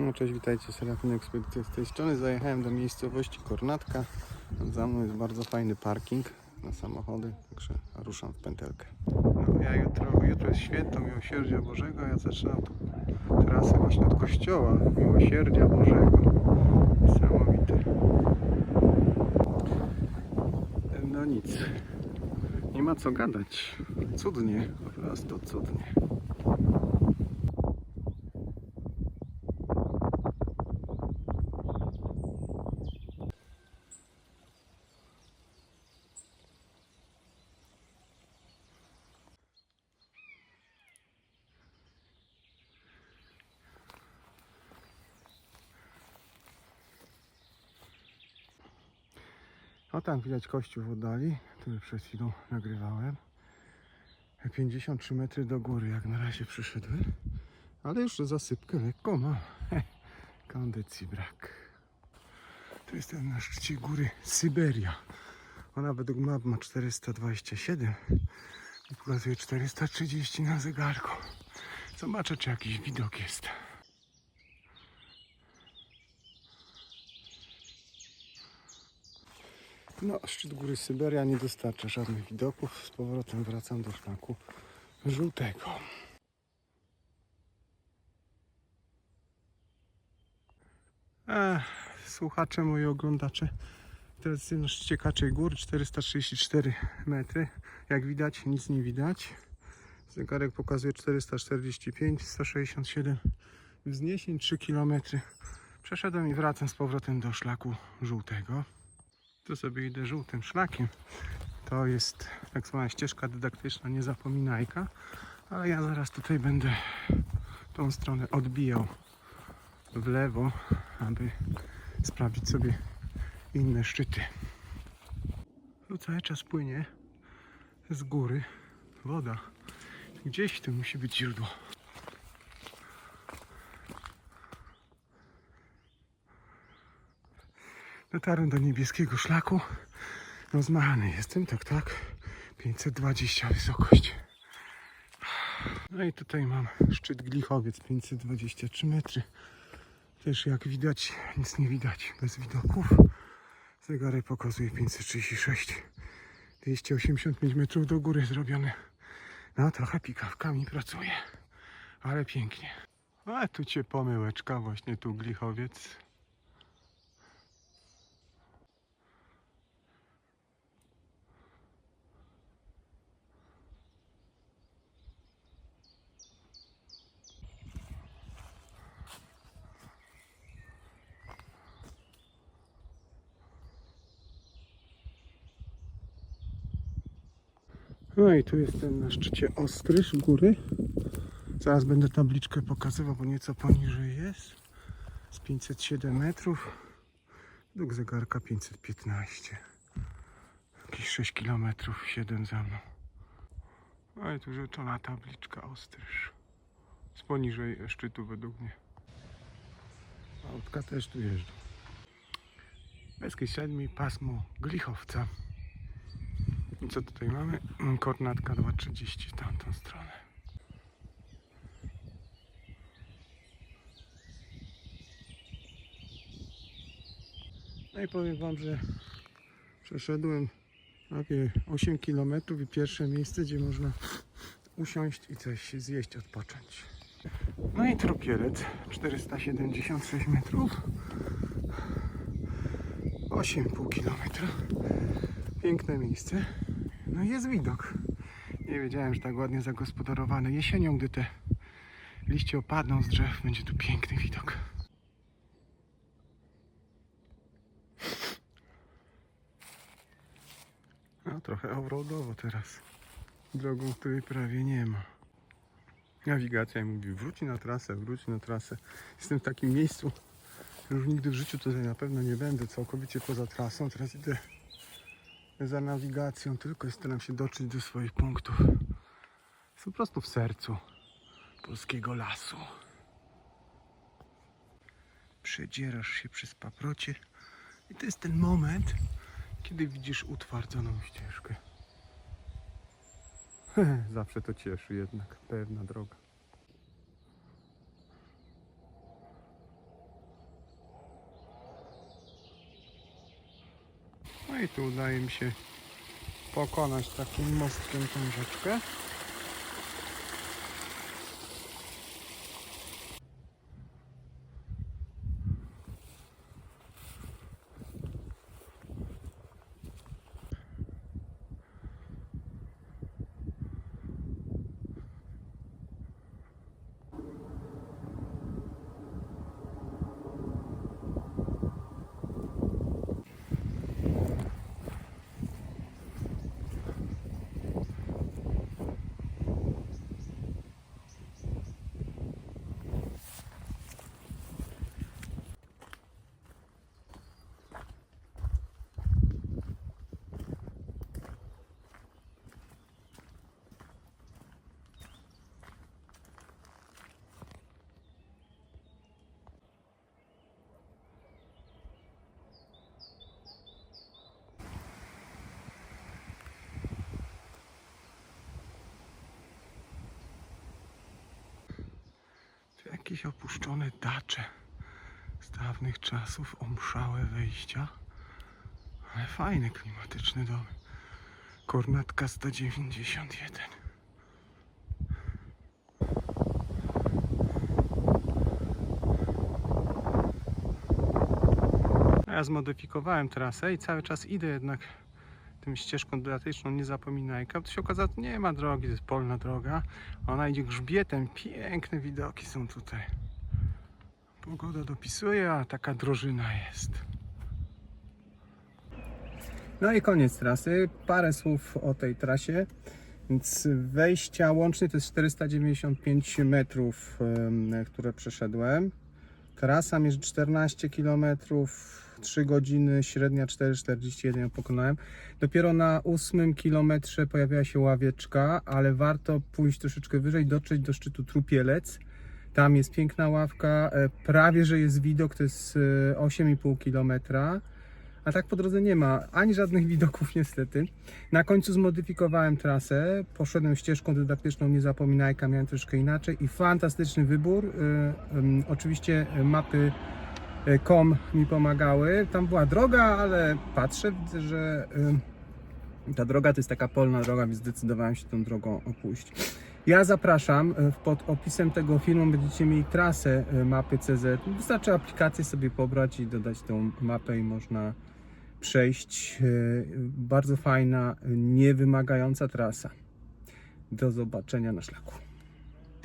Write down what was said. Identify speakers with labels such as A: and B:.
A: No cześć, witajcie, Serafin Ekspedycja z tej strony. Zajechałem do miejscowości Kornatka. Za mną jest bardzo fajny parking na samochody, także ruszam w pętelkę. No, ja jutro, jutro jest święto Miłosierdzia Bożego, ja zaczynam trasę właśnie od kościoła Miłosierdzia Bożego. Niesamowite. No nic, nie ma co gadać. Cudnie, po prostu cudnie. O tam widać kościół w oddali, który przed chwilą nagrywałem. 53 metry do góry jak na razie przyszedłem. Ale już zasypkę lekko mam. Kondycji brak. To jest ten na szczycie góry Syberia. Ona według map ma 427 i pokazuje 430 na zegarku. Zobaczę czy jakiś widok jest. No, szczyt góry Syberia nie dostarcza żadnych widoków. Z powrotem wracam do szlaku żółtego. Ech, słuchacze, moi oglądacze. Teraz jestem na szczycie Kaczej Gór, 434 metry. Jak widać, nic nie widać. Zegarek pokazuje 445, 167 wzniesień, 3 km. Przeszedłem i wracam z powrotem do szlaku żółtego. Tu sobie idę żółtym szlakiem. To jest tak zwana ścieżka dydaktyczna, niezapominajka. Ale ja zaraz tutaj będę tą stronę odbijał w lewo, aby sprawdzić sobie inne szczyty. Tu cały czas płynie z góry woda. Gdzieś tu musi być źródło. Dotarłem do niebieskiego szlaku. Rozmachany jestem, tak, tak. 520 wysokość. No i tutaj mam szczyt Glichowiec, 523 metry. Też jak widać, nic nie widać, bez widoków. Zegarek pokazuje 536. 285 metrów do góry zrobione. No trochę pikawkami pracuje, ale pięknie. A tu cię pomyłeczka, właśnie tu Glichowiec. No i tu jest ten na szczycie Ostryż góry. Zaraz będę tabliczkę pokazywał, bo nieco poniżej jest. Z 507 metrów. Według zegarka 515. Jakieś 6 km, 7 za mną. No i tu rzeczona tabliczka Ostryż. Z poniżej szczytu według mnie. Autka też tu jeżdżą. Beskid Siedmi, pasmo Glichowca. I co tutaj mamy? Kornatka 230 w tamtą stronę. No i powiem Wam, że przeszedłem takie 8 km i pierwsze miejsce, gdzie można usiąść i coś zjeść, odpocząć. No i trupielec 476 metrów 8,5 km Piękne miejsce. No jest widok. Nie wiedziałem, że tak ładnie zagospodarowane. Jesienią, gdy te liście opadną z drzew, będzie tu piękny widok. No trochę offroadowo teraz. Drogą, której prawie nie ma. Nawigacja mi mówi, wróć na trasę, wróć na trasę. Jestem w takim miejscu, już nigdy w życiu tutaj na pewno nie będę, całkowicie poza trasą. Teraz idę za nawigacją, tylko staram się dotrzeć do swoich punktów. Jest po prostu w sercu polskiego lasu. Przedzierasz się przez paprocie i to jest ten moment, kiedy widzisz utwardzoną ścieżkę. Zawsze to cieszy jednak, pewna droga. No i tu udaje mi się pokonać takim mostkiem tą rzeczkę. Tu jakieś opuszczone dacze z dawnych czasów, omszałe wejścia. Ale fajny, klimatyczny dom. Kornetka 191. Ja zmodyfikowałem trasę i cały czas idę jednak tym ścieżką dodatyczną Niezapominajka. To się okazało, że nie ma drogi, to jest polna droga. Ona idzie grzbietem. Piękne widoki są tutaj. Pogoda dopisuje, a taka drożyna jest. No i koniec trasy. Parę słów o tej trasie. Więc wejścia łącznie to jest 495 metrów, które przeszedłem. Trasa mierzy 14 km, 3 godziny, średnia 4,41 ją pokonałem. Dopiero na ósmym kilometrze pojawiła się ławieczka, ale warto pójść troszeczkę wyżej, dotrzeć do szczytu Trupielec. Tam jest piękna ławka, e, prawie że jest widok, to jest e, 8,5 kilometra. A tak po drodze nie ma ani żadnych widoków niestety. Na końcu zmodyfikowałem trasę, poszedłem ścieżką dydaktyczną Niezapominajka, miałem troszkę inaczej i fantastyczny wybór. Ym, Oczywiście mapy kom mi pomagały. Tam była droga, ale patrzę, widzę, że y, ta droga to jest taka polna droga, więc zdecydowałem się tą drogą opuścić. Ja zapraszam, y, pod opisem tego filmu będziecie mieli trasę y, mapy CZ. Wystarczy aplikację sobie pobrać i dodać tą mapę i można przejść. Bardzo fajna, niewymagająca trasa. Do zobaczenia na szlaku.